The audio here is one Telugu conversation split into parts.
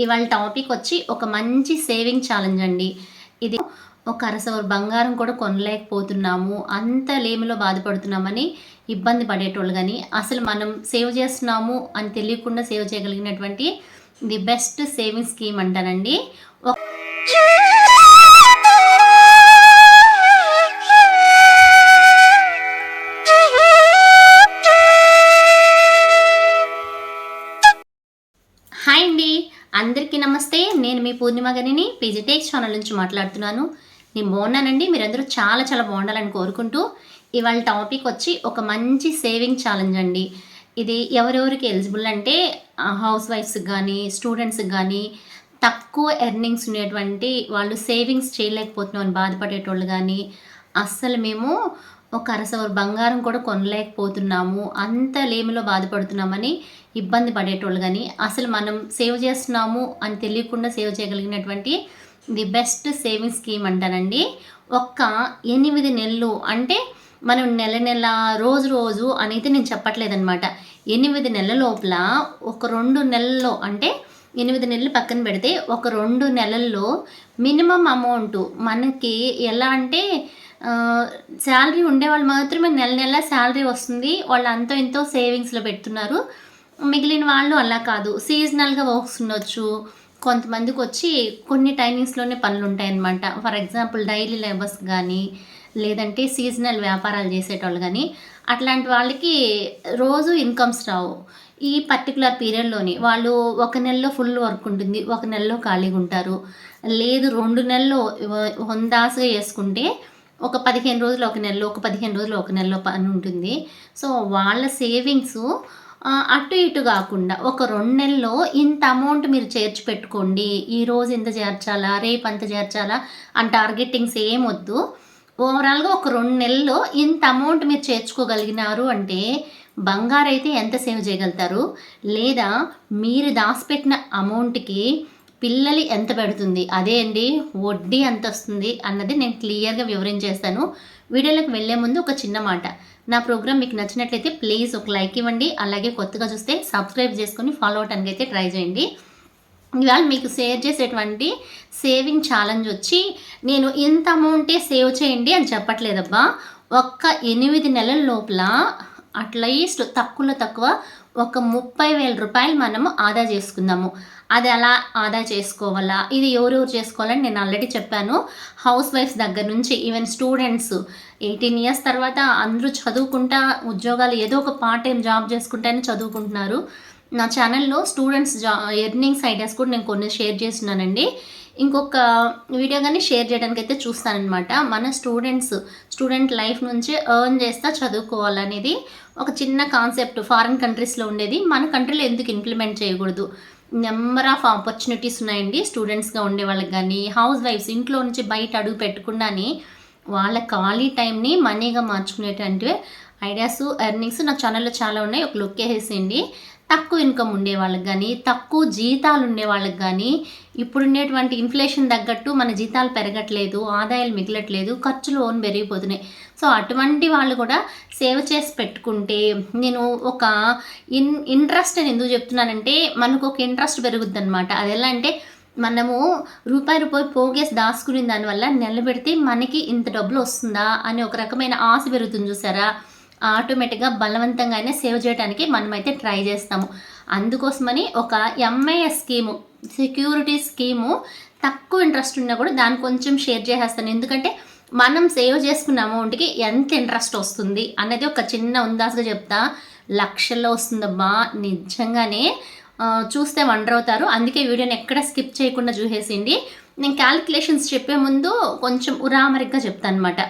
ఇవాళ టాపిక్ వచ్చి ఒక మంచి సేవింగ్ ఛాలెంజ్ అండి. ఇది ఒక అరసవర్ బంగారం కూడా కొనలేకపోతున్నాము అంత లేమిలో బాధపడుతున్నామని ఇబ్బంది పడేటోళ్ళు కానీ అసలు మనం సేవ్ చేస్తున్నాము అని తెలియకుండా సేవ్ చేయగలిగినటువంటి ది బెస్ట్ సేవింగ్ స్కీమ్ అంటానండి. ఒక- పూర్ణిమ గనిని పీజీటేక్ ఛానల్ నుంచి మాట్లాడుతున్నాను. నేను బాగున్నానండి. మీరందరూ చాలా చాలా బాగుండాలని కోరుకుంటూ ఇవాళ టాపిక్ వచ్చి ఒక మంచి సేవింగ్ ఛాలెంజ్ అండి. ఇది ఎవరెవరికి ఎలిజిబుల్ అంటే హౌస్ వైఫ్స్కి కానీ స్టూడెంట్స్కి కానీ తక్కువ ఎర్నింగ్స్ ఉండేటువంటి వాళ్ళు సేవింగ్స్ చేయలేకపోతున్నాం అని బాధపడేటోళ్ళు కానీ అస్సలు మేము ఒక అరసవరు బంగారం కూడా కొనలేకపోతున్నాము అంత లేమిలో బాధపడుతున్నామని ఇబ్బంది పడేటోళ్ళు కానీ అసలు మనం సేవ్ చేస్తున్నాము అని తెలియకుండా సేవ్ చేయగలిగినటువంటి ది బెస్ట్ సేవింగ్ స్కీమ్ అంటానండి. ఒక్క ఎనిమిది నెలలు అంటే మనం నెల నెల రోజు రోజు అనేది నేను చెప్పట్లేదనమాట ఎనిమిది నెలల లోపల ఒక రెండు నెలల్లో అంటే ఎనిమిది నెలలు పక్కన పెడితే ఒక రెండు నెలల్లో మినిమం అమౌంట్ మనకి ఎలా అంటే శాలరీ ఉండేవాళ్ళు మాత్రమే నెల నెల శాలరీ వస్తుంది. వాళ్ళు అంతో ఇంతో సేవింగ్స్లో పెడుతున్నారు. మిగిలిన వాళ్ళు అలా కాదు. సీజనల్గా వర్క్స్ ఉండొచ్చు. కొంతమందికి వచ్చి కొన్ని టైమింగ్స్లోనే పనులు ఉంటాయన్నమాట. ఫర్ ఎగ్జాంపుల్ డైలీ లేబర్స్ కానీ లేదంటే సీజనల్ వ్యాపారాలు చేసేటోళ్ళు కానీ అట్లాంటి వాళ్ళకి రోజు ఇన్కమ్స్ రావు. ఈ పర్టికులర్ పీరియడ్లోని వాళ్ళు ఒక నెలలో ఫుల్ వర్క్ ఉంటుంది ఒక నెలలో ఖాళీగా ఉంటారు. లేదు రెండు నెలలు హొందాసుగా చేసుకుంటే ఒక పదిహేను రోజులు ఒక నెలలో ఒక పదిహేను రోజులు ఒక నెలలో పని ఉంటుంది. సో వాళ్ళ సేవింగ్స్ అటు ఇటు కాకుండా ఒక రెండు నెలల్లో ఇంత అమౌంట్ మీరు చేర్చి పెట్టుకోండి ఈ రోజు ఇంత చేర్చాలా రేపు అంత చేర్చాలా అని టార్గెటింగ్స్ ఏం వద్దు. ఓవరాల్గా ఒక రెండు నెలల్లో ఇంత అమౌంట్ మీరు చేర్చుకోగలిగినారు అంటే బంగారు అయితే ఎంత సేవ్ చేయగలుగుతారు? లేదా మీరు దాచిపెట్టిన అమౌంట్కి పిల్లలు ఎంత పెడుతుంది? అదే అండి వడ్డీ ఎంత వస్తుంది అన్నది నేను క్లియర్గా వివరించేస్తాను. వీడియోలోకి వెళ్ళే ముందు ఒక చిన్న మాట. నా ప్రోగ్రామ్ మీకు నచ్చినట్లయితే ప్లీజ్ ఒక లైక్ ఇవ్వండి. అలాగే కొత్తగా చూస్తే సబ్స్క్రైబ్ చేసుకొని ఫాలో అవటానికి అయితే ట్రై చేయండి. ఇవాళ మీకు షేర్ చేసేటువంటి సేవింగ్ ఛాలెంజ్ వచ్చి నేను ఇంత అమౌంటే సేవ్ చేయండి అని చెప్పట్లేదబ్బా. ఒక్క ఎనిమిది నెలల లోపల అట్లీస్ట్ తక్కువలో తక్కువ ఒక ముప్పై వేల రూపాయలు మనము ఆదా చేసుకుందాము. అది ఎలా ఆదా చేసుకోవాలా? ఇది ఎవరెవరు చేసుకోవాలని నేను ఆల్రెడీ చెప్పాను. హౌస్ వైఫ్స్ దగ్గర నుంచి ఈవెన్ స్టూడెంట్స్ ఎయిటీన్ ఇయర్స్ తర్వాత అందరూ చదువుకుంటా ఉద్యోగాలు ఏదో ఒక పార్ట్ టైం జాబ్ చేసుకుంటేనే చదువుకుంటున్నారు. నా ఛానల్లో స్టూడెంట్స్ జా ఎర్నింగ్స్ ఐడియాస్ కూడా నేను కొన్ని షేర్ చేస్తున్నానండి. ఇంకొక వీడియో కానీ షేర్ చేయడానికి అయితే చూస్తానన్నమాట. మన స్టూడెంట్స్ స్టూడెంట్ లైఫ్ నుంచి ఎర్న్ చేస్తా చదువుకోవాలనేది ఒక చిన్న కాన్సెప్ట్ ఫారిన్ కంట్రీస్లో ఉండేది. మన కంట్రీలో ఎందుకు ఇంప్లిమెంట్ చేయకూడదు? నెంబర్ ఆఫ్ ఆపర్చునిటీస్ ఉన్నాయండి. స్టూడెంట్స్గా ఉండే వాళ్ళకి కానీ హౌస్ వైఫ్స్ ఇంట్లో నుంచి బయట అడుగు పెట్టకుండానే వాళ్ళ ఖాళీ టైంని మనీగా మార్చుకునేటువంటి ఐడియాస్ ఎర్నింగ్స్ నా ఛానల్లో చాలా ఉన్నాయి. ఒక లుక్ వేసేయండి తక్కువ ఇన్కమ్ ఉండే వాళ్ళకి కానీ తక్కువ జీతాలు ఉండే వాళ్ళకి కానీ ఇప్పుడు ఉండేటువంటి ఇన్ఫ్లేషన్ తగ్గట్టు మన జీతాలు పెరగట్లేదు ఆదాయాలు మిగలట్లేదు ఖర్చులు ఓన్ పెరిగిపోతున్నాయి. సో అటువంటి వాళ్ళు కూడా సేవ్ చేసి పెట్టుకుంటే నేను ఒక ఇన్ ఇంట్రెస్ట్ అని ఎందుకు చెప్తున్నానంటే మనకు ఒక ఇంట్రెస్ట్ పెరుగుద్ది అనమాట అది ఎలా అంటే మనము రూపాయి రూపాయి పోగేసి దాచుకునే దానివల్ల నిలబెడితే మనకి ఇంత డబ్బులు వస్తుందా అని ఒక రకమైన ఆశ పెరుగుతుంది చూసారా? ఆటోమేటిక్గా బలవంతంగా అయినా సేవ్ చేయడానికి మనమైతే ట్రై చేస్తాము. అందుకోసమని ఒక ఎంఐఎస్ స్కీము సెక్యూరిటీ స్కీము తక్కువ ఇంట్రెస్ట్ ఉన్నా కూడా దాన్ని కొంచెం షేర్ చేసేస్తాను. ఎందుకంటే మనం సేవ్ చేసుకున్న అమౌంట్కి ఎంత ఇంట్రెస్ట్ వస్తుంది అనేది ఒక చిన్న ఉందాసగా చెప్తా. లక్షల్లో వస్తుందబ్బా నిజంగానే చూస్తే వండర్ అవుతారు. అందుకే వీడియోని ఎక్కడ స్కిప్ చేయకుండా చూసేసిండి నేను క్యాలిక్యులేషన్స్ చెప్పే ముందు కొంచెం ఉరామరిగ్గా చెప్తాను అనమాట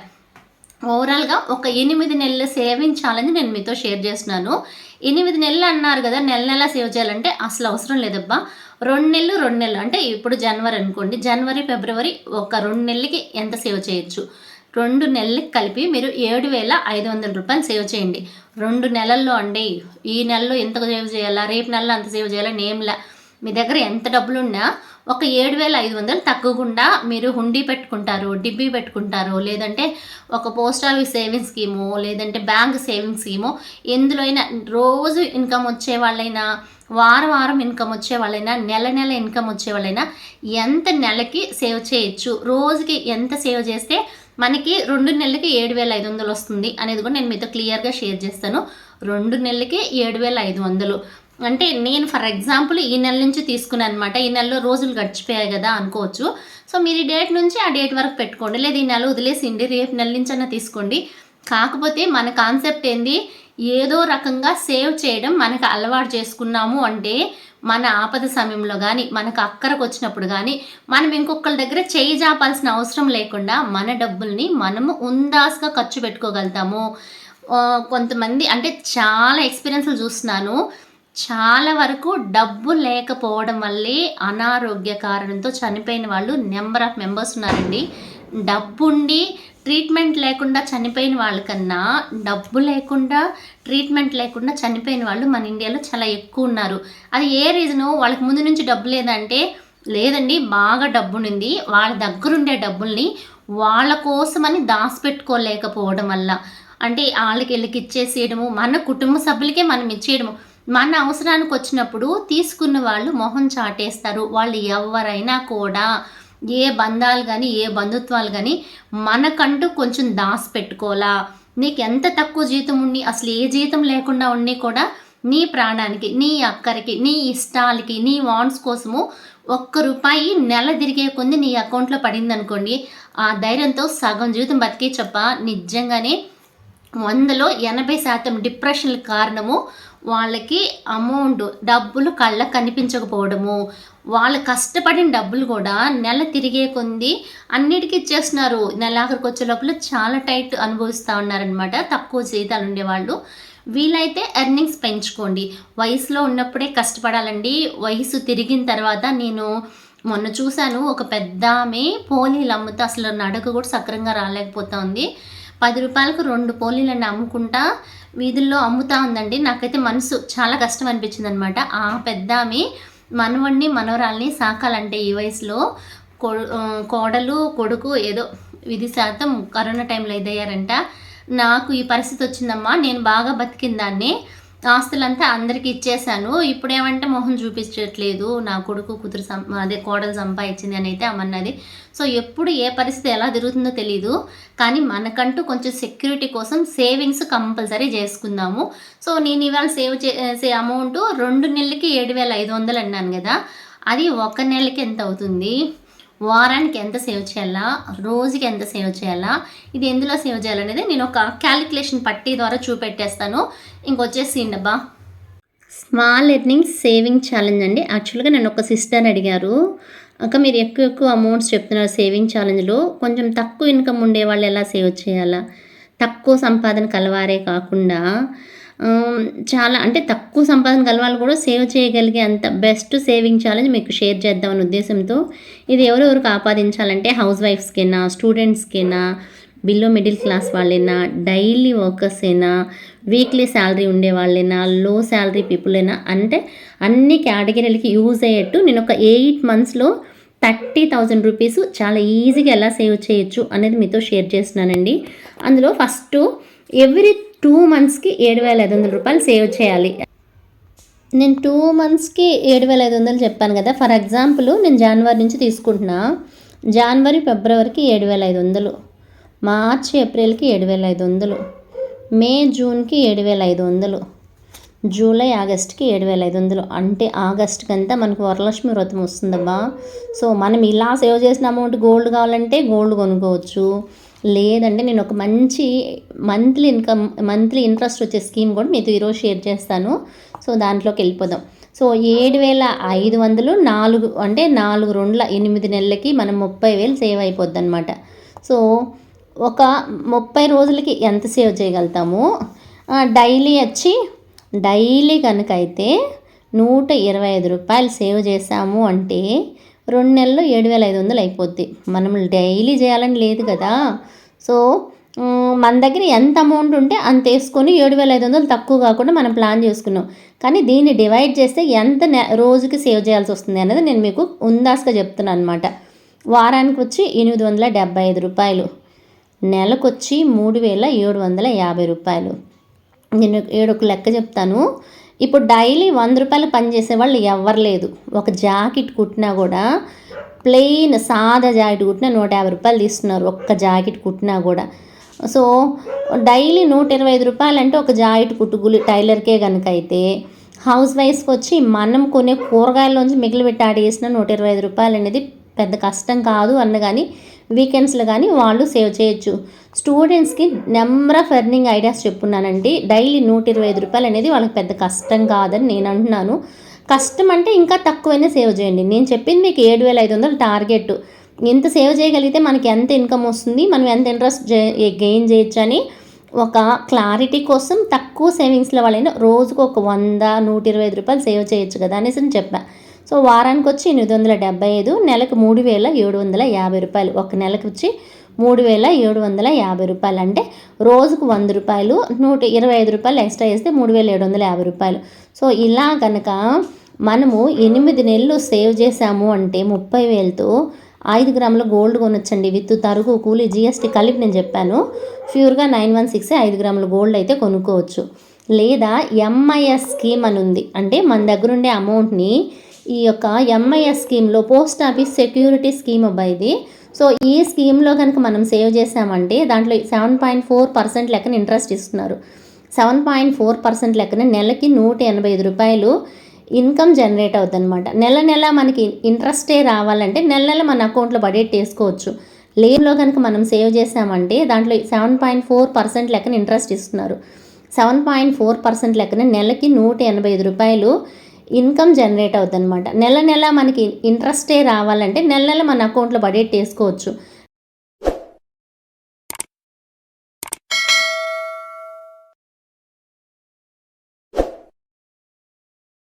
ఓవరాల్గా ఒక ఎనిమిది నెలల సేవింగ్ ఛాలెంజ్ నేను మీతో షేర్ చేస్తున్నాను. ఎనిమిది నెలలు అన్నారు కదా నెల నెల సేవ్ చేయాలంటే అసలు అవసరం లేదబ్బా. రెండు నెలలు రెండు నెలలు. అంటే ఇప్పుడు జనవరి అనుకోండి. జనవరి ఫిబ్రవరి ఒక రెండు నెలలకి ఎంత సేవ్ చేయొచ్చు? రెండు నెలలకి కలిపి మీరు ఏడు వేల ఐదు వందల రూపాయలు సేవ్ చేయండి. రెండు నెలల్లో అండి ఈ నెలలో ఎంత సేవ్ చేయాలా రేపు నెలలో అంత సేవ్ చేయాలా నేమ్లా మీ దగ్గర ఎంత డబ్బులు ఉన్నా ఒక ఏడు వేల ఐదు వందలు తగ్గకుండా మీరు హుండీ పెట్టుకుంటారు డిబ్బీ పెట్టుకుంటారు లేదంటే ఒక పోస్ట్ ఆఫీస్ సేవింగ్ స్కీము లేదంటే బ్యాంక్ సేవింగ్ స్కీము ఎందులో అయినా రోజు ఇన్కమ్ వచ్చే వాళ్ళైనా వారం వారం ఇన్కమ్ వచ్చే వాళ్ళైనా నెల నెల ఇన్కమ్ వచ్చే వాళ్ళైనా ఎంత నెలకి సేవ్ చేయొచ్చు? రోజుకి ఎంత సేవ్ చేస్తే మనకి రెండు నెలలకి ఏడు వేల ఐదు వందలు వస్తుంది అనేది కూడా నేను మీతో క్లియర్గా షేర్ చేస్తాను. రెండు నెలలకి ఏడు వేల ఐదు వందలు. అంటే నేను ఫర్ ఎగ్జాంపుల్ ఈ నెల నుంచి తీసుకున్నాను అనమాట ఈ నెలలో రోజులు గడిచిపోయాయి కదా అనుకోవచ్చు. సో మీరు ఈ డేట్ నుంచి ఆ డేట్ వరకు పెట్టుకోండి. లేదా ఈ నెల వదిలేసిండి. రేపు నెల నుంచి అన్న తీసుకోండి. కాకపోతే మన కాన్సెప్ట్ ఏంది? ఏదో రకంగా సేవ్ చేయడం మనకు అలవాటు చేసుకున్నాము అంటే మన ఆపద సమయంలో కానీ మనకు అక్కరకు వచ్చినప్పుడు కానీ మనం ఇంకొకరి దగ్గర చేయి జాపాల్సిన అవసరం లేకుండా మన డబ్బుల్ని మనము ఉందాస్గా ఖర్చు పెట్టుకోగలుగుతాము. కొంతమంది అంటే చాలా ఎక్స్పీరియన్స్లు చూస్తున్నాను. చాలా వరకు డబ్బు లేకపోవడం వల్లే అనారోగ్య కారణంతో చనిపోయిన వాళ్ళు నెంబర్ ఆఫ్ మెంబర్స్ ఉన్నారండి. డబ్బుండి ట్రీట్మెంట్ లేకుండా చనిపోయిన వాళ్ళకన్నా డబ్బు లేకుండా ట్రీట్మెంట్ లేకుండా చనిపోయిన వాళ్ళు మన ఇండియాలో చాలా ఎక్కువ ఉన్నారు. అది ఏ రీజను? వాళ్ళకి ముందు నుంచి డబ్బు లేదంటే లేదండి బాగా డబ్బునింది వాళ్ళ దగ్గరుండే డబ్బుల్ని వాళ్ళ కోసమని దాచిపెట్టుకోలేకపోవడం వల్ల. అంటే వాళ్ళకి వెళ్ళకి ఇచ్చేసేయడము మన కుటుంబ సభ్యులకే మనం ఇచ్చేయడము. మన అవసరానికి వచ్చినప్పుడు తీసుకున్న వాళ్ళు మొహం చాటేస్తారు. వాళ్ళు ఎవరైనా కూడా ఏ బంధాలు కానీ ఏ బంధుత్వాలు కానీ మనకంటూ కొంచెం దాసి పెట్టుకోవాలా? నీకు ఎంత తక్కువ జీతం ఉండి అసలు ఏ జీతం లేకుండా ఉండి కూడా నీ ప్రాణానికి నీ అక్కరికి నీ ఇష్టాలకి నీ వాంట్స్ కోసము ఒక్క రూపాయి నెల తిరిగే కొంది నీ అకౌంట్లో పడింది అనుకోండి ఆ ధైర్యంతో సగం జీవితం బతికే చెప్ప నిజంగానే వందలో ఎనభై శాతం డిప్రెషన్ కారణము వాళ్ళకి అమౌంట్ డబ్బులు కళ్ళకు కనిపించకపోవడము. వాళ్ళు కష్టపడిన డబ్బులు కూడా నెల తిరిగే కొంది అన్నిటికీ ఇచ్చేస్తున్నారు. నెలాఖరికి వచ్చే లోపల చాలా టైట్ అనుభవిస్తూ ఉన్నారనమాట తక్కువ జీతాలు ఉండేవాళ్ళు వీలైతే ఎర్నింగ్స్ పెంచుకోండి. వయసులో ఉన్నప్పుడే కష్టపడాలండి. వయసు తిరిగిన తర్వాత నేను మొన్న చూశాను ఒక పెద్ద ఆమె పోలీలు అమ్ముతా అసలు నడక కూడా సక్రంగా రాలేకపోతా ఉంది. పది రూపాయలకు రెండు పోలీలను అమ్ముకుంటా వీధుల్లో అమ్ముతా ఉందండి. నాకైతే మనసు చాలా కష్టం అనిపించింది అనమాట ఆ పెద్ద ఆమె మనవణ్ణి మనవరాల్ని సాకాలంటే ఈ వయసులో కోడలు కొడుకు ఏదో విధి శాతం కరోనా టైంలో ఇదయ్యారంట. నాకు ఈ పరిస్థితి వచ్చిందమ్మా నేను బాగా బతికిందాన్ని దాన్ని ఆస్తులంతా అందరికి ఇచ్చేసాను ఇప్పుడు ఏమంటే మొహం చూపించట్లేదు. నా కొడుకు కూతురు సం అదే కోడలు సంపాదించింది అని అయితే అమ్మన్నది సో ఎప్పుడు ఏ పరిస్థితి ఎలా తిరుగుతుందో తెలీదు. కానీ మనకంటూ కొంచెం సెక్యూరిటీ కోసం సేవింగ్స్ కంపల్సరీ చేసుకుందాము. సో నేను ఇవాళ సేవ్ చేసే అమౌంట్ రెండు నెలలకి ఏడు వేల ఐదు వందలు అన్నాను కదా. అది ఒక నెలకి ఎంత అవుతుంది? వారానికి ఎంత సేవ్ చేయాలా? రోజుకి ఎంత సేవ్ చేయాలా? ఇది ఎందులో సేవ్ చేయాలనేది నేను ఒక క్యాలిక్యులేషన్ పట్టీ ద్వారా చూపెట్టేస్తాను. ఇంకొచ్చేసి డబ్బా స్మాల్ ఎర్నింగ్స్ సేవింగ్ ఛాలెంజ్ అండి. యాక్చువల్గా నన్ను ఒక సిస్టర్ అడిగారు. అక్క మీరు ఎక్కువ ఎక్కువ అమౌంట్స్ చెప్తున్నారు సేవింగ్ ఛాలెంజ్లో కొంచెం తక్కువ ఇన్కమ్ ఉండే వాళ్ళు ఎలా సేవ్ చేయాలా? తక్కువ సంపాదన కలవారే కాకుండా చాలా అంటే తక్కువ సంపాదన కలవాలి కూడా సేవ్ చేయగలిగే అంత బెస్ట్ సేవింగ్ ఛాలెంజ్ మీకు షేర్ చేద్దామనే ఉద్దేశంతో ఇది ఎవరెవరికి ఆపాదించాలంటే హౌస్ వైఫ్స్కైనా స్టూడెంట్స్కైనా బిలో మిడిల్ క్లాస్ వాళ్ళైనా డైలీ వర్కర్స్ అయినా వీక్లీ శాలరీ ఉండే వాళ్ళైనా లో శాలరీ పీపుల్ అయినా అంటే అన్ని కేటగిరీలకి యూజ్ అయ్యేట్టు నేను ఒక ఎయిట్ మంత్స్లో థర్టీ థౌజండ్ రూపీస్ చాలా ఈజీగా ఎలా సేవ్ చేయొచ్చు అనేది మీతో షేర్ చేస్తున్నానండి. అందులో ఫస్ట్ ఎవ్రీ టూ మంత్స్కి ఏడు వేల ఐదు వందల రూపాయలు సేవ్ చేయాలి. నేను టూ మంత్స్కి ఏడు వేల ఐదు వందలు చెప్పాను కదా. ఫర్ ఎగ్జాంపుల్ నేను జనవరి నుంచి తీసుకుంటున్నా. జనవరి ఫిబ్రవరికి ఏడు వేల ఐదు వందలు. మార్చి ఏప్రిల్కి ఏడు వేల ఐదు వందలు. మే జూన్కి ఏడు వేల ఐదు వందలు. జూలై ఆగస్ట్కి ఏడు వేల ఐదు వందలు. అంటే ఆగస్ట్ అంతా మనకు వరలక్ష్మి వ్రతం వస్తుందబ్బా. సో మనం ఇలా సేవ్ చేసిన అమౌంట్ గోల్డ్ కావాలంటే గోల్డ్ కొనుక్కోవచ్చు. లేదంటే నేను ఒక మంచి మంత్లీ ఇన్కమ్ మంత్లీ ఇంట్రెస్ట్ వచ్చే స్కీమ్ కూడా మీతో ఈరోజు షేర్ చేస్తాను. సో దాంట్లోకి వెళ్ళిపోదాం. సో ఏడు వేల ఐదు వందలు నాలుగు అంటే నాలుగు రెండుల ఎనిమిది నెలలకి మనం ముప్పై వేలు సేవ్ అయిపోద్ది అనమాట సో ఒక ముప్పై రోజులకి ఎంత సేవ్ చేయగలుగుతాము? డైలీ వచ్చి డైలీ కనుక అయితే నూట ఇరవై ఐదు రూపాయలు సేవ్ చేసాము అంటే రెండు నెలలు ఏడు వేల ఐదు వందలు అయిపోద్ది. మనం డైలీ చేయాలని లేదు కదా. సో మన దగ్గర ఎంత అమౌంట్ ఉంటే అంత వేసుకొని ఏడు వేల ఐదు వందలు తక్కువ కాకుండా మనం ప్లాన్ చేసుకున్నాం. కానీ దీన్ని డివైడ్ చేస్తే ఎంత నె రోజుకి సేవ్ చేయాల్సి వస్తుంది అనేది నేను మీకు ఉందాస్గా చెప్తున్నాను అనమాట వారానికి వచ్చి ఎనిమిది వందల డెబ్బై ఐదు రూపాయలు. నెలకు వచ్చి మూడు వేల ఏడు వందల యాభై రూపాయలు. నేను ఏడు ఒక లెక్క చెప్తాను. ఇప్పుడు డైలీ వంద రూపాయలు పని చేసే వాళ్ళు ఎవ్వరు లేదు. ఒక జాకెట్ కుట్టినా కూడా ప్లెయిన్ సాదా జాకెట్ కుట్టినా నూట యాభై రూపాయలు తీస్తున్నారు ఒక్క జాకెట్ కుట్టినా కూడా. సో డైలీ నూట ఇరవై ఐదు రూపాయలు అంటే ఒక జాకెట్ కుట్టుగులు టైలర్కే కనుక అయితే హౌస్ వైఫ్కి వచ్చి మనం కొనే కూరగాయల్లోంచి మిగిలిపెట్టి ఆడేసిన నూట ఇరవై ఐదు రూపాయలు అనేది పెద్ద కష్టం కాదు అన్న కానీ వీకెండ్స్లో కానీ వాళ్ళు సేవ్ చేయొచ్చు. స్టూడెంట్స్కి నెంబర్ ఆఫ్ ఎర్నింగ్ ఐడియాస్ చెప్పున్నానండి. డైలీ నూట ఇరవై ఐదు రూపాయలు అనేది వాళ్ళకి పెద్ద కష్టం కాదని నేను అంటున్నాను. కష్టం అంటే ఇంకా తక్కువైనా సేవ్ చేయండి. నేను చెప్పింది మీకు ఏడు వేల ఐదు వందలు టార్గెట్. ఎంత సేవ్ చేయగలిగితే మనకి ఎంత ఇన్కమ్ వస్తుంది మనం ఎంత ఇంట్రెస్ట్ గెయిన్ చేయొచ్చు అని ఒక క్లారిటీ కోసం తక్కువ సేవింగ్స్లో వాళ్ళైనా రోజుకు ఒక వంద నూట ఇరవై ఐదు రూపాయలు సేవ్ చేయొచ్చు కదా అనేసి నేను చెప్పా. సో వారానికి వచ్చి ఎనిమిది వందల డెబ్బై ఐదు నెలకు మూడు వేల ఏడు వందల యాభై రూపాయలు. ఒక నెలకు వచ్చి మూడు వేల ఏడు వందల యాభై రూపాయలు. అంటే రోజుకు వంద రూపాయలు నూట ఇరవై ఐదు రూపాయలు ఎక్స్ట్రా వేస్తే మూడు వేల ఏడు వందల యాభై రూపాయలు. సో ఇలా కనుక మనము ఎనిమిది నెలలు సేవ్ చేసాము అంటే ముప్పై వేలతో ఐదు గ్రాముల గోల్డ్ కొనొచ్చండి. విత్ తరుగు కూలి జిఎస్టీ కలిపి నేను చెప్పాను. ప్యూర్గా నైన్ వన్ సిక్స్ ఐదు గ్రాముల గోల్డ్ అయితే కొనుక్కోవచ్చు. లేదా ఎంఐఎస్ స్కీమ్ అని ఉంది. అంటే మన దగ్గరుండే అమౌంట్ని ఈ యొక్క ఎంఐఎస్ స్కీమ్లో పోస్ట్ ఆఫీస్ సెక్యూరిటీ స్కీమ్ అబ్బాయి ఇది సో ఈ స్కీమ్లో కనుక మనం సేవ్ చేసామంటే దాంట్లో సెవెన్ పాయింట్ ఫోర్ పర్సెంట్ లెక్కన ఇంట్రెస్ట్ ఇస్తున్నారు. సెవెన్ పాయింట్ ఫోర్ పర్సెంట్ లెక్కన నెలకి నూట ఎనభై ఐదు రూపాయలు ఇన్కమ్ జనరేట్ అవుతుందన్నమాట. నెల నెల మనకి ఇంట్రెస్టే రావాలంటే నెల నెల మన అకౌంట్లో బడ్జెట్ వేసుకోవచ్చు. లేన్లో కనుక మనం సేవ్ చేసామంటే దాంట్లో సెవెన్ పాయింట్ ఫోర్ పర్సెంట్ లెక్కన ఇంట్రెస్ట్ ఇస్తున్నారు. సెవెన్ పాయింట్ ఫోర్ పర్సెంట్ లెక్కన నెలకి నూట ఎనభై ఐదు రూపాయలు ఇన్కమ్ జనరేట్ అవుతుంది అనమాట నెల నెల మనకి ఇంట్రెస్టే రావాలంటే నెల నెల మన అకౌంట్లో బడ్జెట్ వేసుకోవచ్చు